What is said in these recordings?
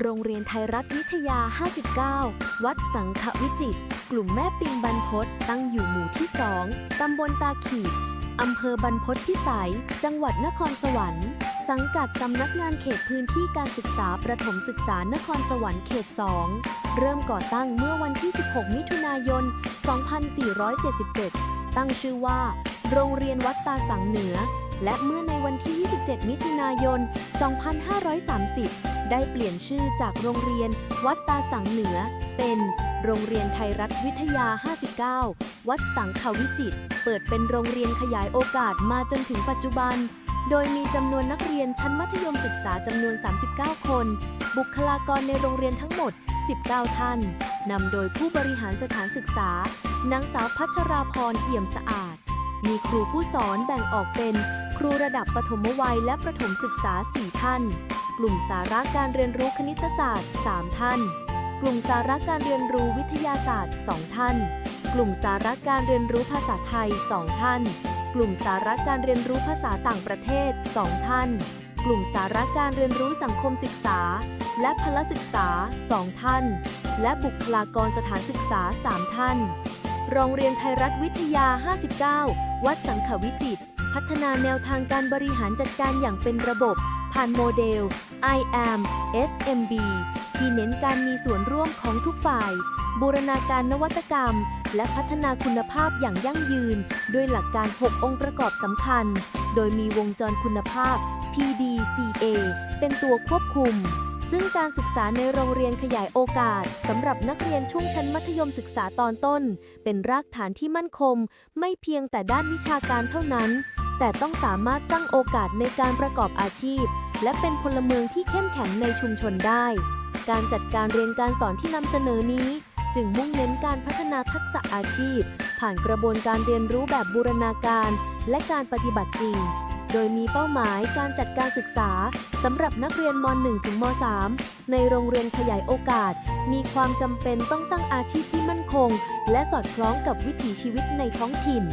โรงเรียนไทยรัฐวิทยา 59 วัดสังขวิจิตกลุ่มแม่ปิงบรรพตตั้งอยู่หมู่ที่ 2 ตำบลตาขีดอำเภอบรรพตพิสัย จังหวัดนครสวรรค์ สังกัดสำนักงานเขตพื้นที่การศึกษาประถมศึกษานครสวรรค์เขต 2 เริ่มก่อตั้งเมื่อวันที่ 16 มิถุนายน 2477 ตั้งชื่อว่า โรงเรียนวัดตาสังเหนือ และเมื่อในวันที่ 27 มิถุนายน 2530 ได้เปลี่ยนชื่อจากโรงเรียนวัดตาสังเหนือ เป็นโรงเรียนไทยรัฐวิทยา 59 วัดสังขวิจิตรเปิดเป็นโรงเรียนขยายโอกาสมาจนถึงปัจจุบัน โดยมีจำนวนนักเรียนชั้นมัธยมศึกษาจำนวน 39 คน บุคลากรในโรงเรียนทั้งหมด 19 ท่าน นำโดยผู้บริหารสถานศึกษานางสาวพัชราพรเอี่ยมสะอาด มีครูผู้สอนแบ่งออกเป็นครูระดับปฐมวัยและประถมศึกษา 4 ท่าน กลุ่มสาระการเรียนรู้คณิตศาสตร์ 3 ท่าน กลุ่มสาระการเรียนรู้วิทยาศาสตร์ 2 ท่าน กลุ่มสาระการเรียนรู้ภาษาไทย 2 ท่าน กลุ่มสาระการเรียนรู้ภาษาต่างประเทศ 2 ท่าน กลุ่มสาระการเรียนรู้สังคมศึกษา และพละศึกษา 2 ท่าน และบุคลากรสถานศึกษา 3 ท่าน โรงเรียนไทยรัฐวิทยา 59 วัดสังขวิจิตพัฒนาแนวทางการบริหารจัดการอย่างเป็นระบบ ผ่านโมเดล I am SMB ที่เน้นการมีส่วนร่วมของทุกฝ่าย บูรณาการนวัตกรรม และพัฒนาคุณภาพอย่างยั่งยืน ด้วยหลักการ 6 องค์ประกอบสำคัญ โดยมีวงจรคุณภาพ PDCA เป็นตัวควบคุม ซึ่งการศึกษาในโรงเรียนขยายโอกาสสำหรับนักเรียนช่วงชั้นมัธยมศึกษาตอนต้น เป็นรากฐานที่มั่นคง ไม่เพียงแต่ด้านวิชาการเท่านั้น แต่ต้องสามารถสร้างโอกาสในการประกอบอาชีพ และเป็นพลเมืองที่เข้มแข็งในชุมชนได้ การจัดการเรียนการสอนที่นำเสนอนี้ จึงมุ่งเน้นการพัฒนาทักษะอาชีพ ผ่านกระบวนการเรียนรู้แบบบูรณาการ และการปฏิบัติจริง โดยมีเป้าหมายการจัดการศึกษาสำหรับนักเรียนม .1 ถึงม .3 ในโรงเรียนขยายโอกาส มีความจำเป็นต้องสร้างอาชีพที่มั่นคง และสอดคล้องกับวิถีชีวิตในท้องถิ่น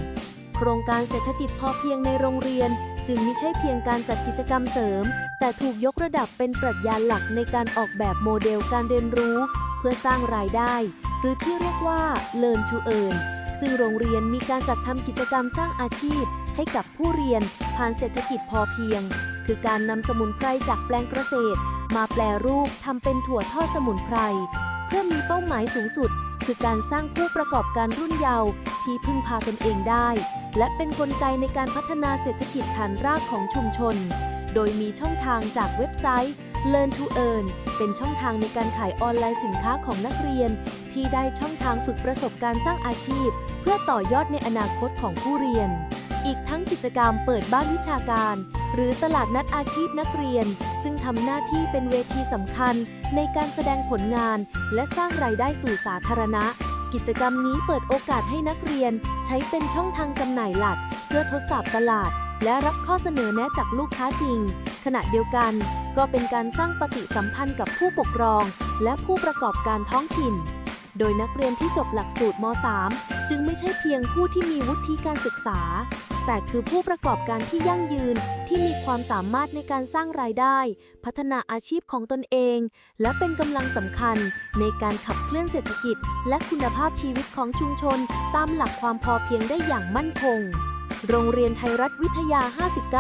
โครงการเศรษฐกิจพอเพียงในโรงเรียน จึงไม่ใช่เพียงการจัดกิจกรรมเสริม แต่ถูกยกระดับเป็นปรัชญาหลักในการออกแบบโมเดลการเรียนรู้ เพื่อสร้างรายได้ หรือที่เรียกว่า Learn to Earn ซึ่งโรงเรียนมีการจัดทำกิจกรรมสร้างอาชีพ ให้กับผู้เรียน ผ่านเศรษฐกิจพอเพียง คือการนำสมุนไพรจากแปลงเกษตร มาแปลรูปทำเป็นถั่วทอดสมุนไพร เพื่อมีเป้าหมายสูงสุด คือการสร้างผู้ประกอบการรุ่นเยาว์ที่พึ่งพาตนเองได้ และเป็นนกลไกในการพัฒนาเศรษฐกิจฐานรากของชุมชน โดยมีช่องทางจากเว็บไซต์ Learn to Earn เป็นช่องทางในการขายออนไลน์สินค้าของนักเรียน ที่ได้ช่องทางฝึกประสบการณ์สร้างอาชีพ เพื่อต่อยอดในอนาคตของผู้เรียน อีกทั้งกิจกรรมเปิดบ้านวิชาการ หรือตลาดนัดอาชีพนักเรียน ซึ่งทำหน้าที่เป็นเวทีสำคัญในการแสดงผลงาน และสร้างรายได้สู่สาธารณะ กิจกรรมนี้เปิดโอกาสให้นักเรียน ใช้เป็นช่องทางจำหน่ายหลัก เพื่อทดสอบตลาด และรับข้อเสนอแนะจากลูกค้าจริง ขณะเดียวกัน ก็เป็นการสร้างปฏิสัมพันธ์กับผู้ปกครอง และผู้ประกอบการท้องถิ่นโดยนักเรียนที่จบหลักสูตรม .3 จึงไม่ใช่เพียงผู้ที่มีวุฒิการศึกษา แต่คือผู้ประกอบการที่ยั่งยืนที่มีความสามารถในการสร้างรายได้ พัฒนาอาชีพของตนเอง และเป็นกำลังสำคัญในการขับเคลื่อนเศรษฐกิจ และคุณภาพชีวิตของชุมชน ตามหลักความพอเพียงได้อย่างมั่นคง โรงเรียนไทยรัฐวิทยา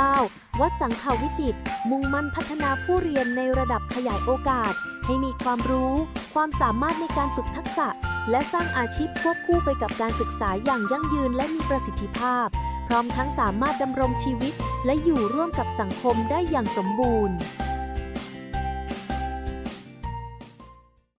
59 วัดสังขาวิจิต มุ่งมั่นพัฒนาผู้เรียนในระดับขยายโอกาส ให้มีความรู้ ความสามารถในการฝึกทักษะ และสร้างอาชีพควบคู่ไปกับการศึกษาอย่างยั่งยืนและมีประสิทธิภาพ พร้อมทั้งสามารถดำรงชีวิตและอยู่ร่วมกับสังคมได้อย่างสมบูรณ์